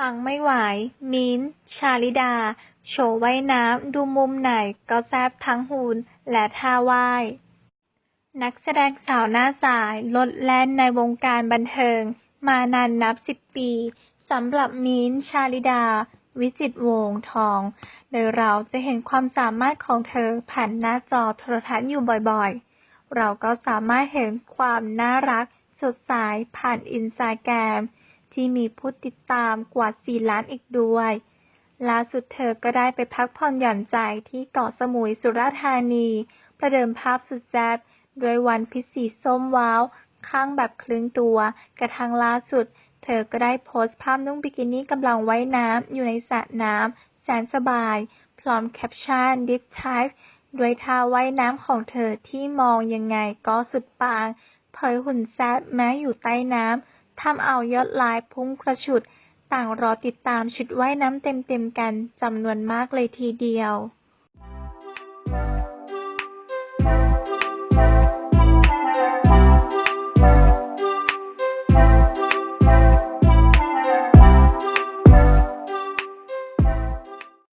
ปังไม่ไหว มิ้นท์ ชาลิดา โชว์ว่ายน้ำดูมุมไหนก็แซ่บทั้งหุ่นและท่าว่าย นักแสดงสาวหน้าสายลดแล่นในวงการบันเทิง มานานนับสิบปีสำหรับมิ้นท์ ชาลิดา วิจิตวงทอง โดยเราจะเห็นความสามารถของเธอผ่านหน้าจอโทรทัศน์อยู่บ่อยๆ เราก็สามารถเห็นความน่ารักสดใสผ่านอินสตาแกรม ที่มีผู้ติดตามกว่า 4 ล้านอีกด้วย ล่าสุดเธอก็ได้ไปพักผ่อนหย่อนใจที่เกาะสมุยสุราษฎร์ธานี ประเดิมภาพสุดแซ่บด้วยวันพิสีส้มว้าว ข้างแบบครึ่งตัว กระทั่งล่าสุด เธอก็ได้โพสต์ภาพนุ่งบิกินี่กำลังว่ายน้ำอยู่ในสระน้ำแสนสบาย พร้อมแคปชั่น Deep Dive ด้วยท่าว่ายน้ำของเธอที่มองยังไงก็สุดปังเผยหุ่นแซ่บแม้อยู่ใต้น้ำ ทำเอายอดไลค์พุ่งกระฉุด ต่างรอติดตามชุดว่ายน้ำเต็มๆกันจำนวนมากเลยทีเดียว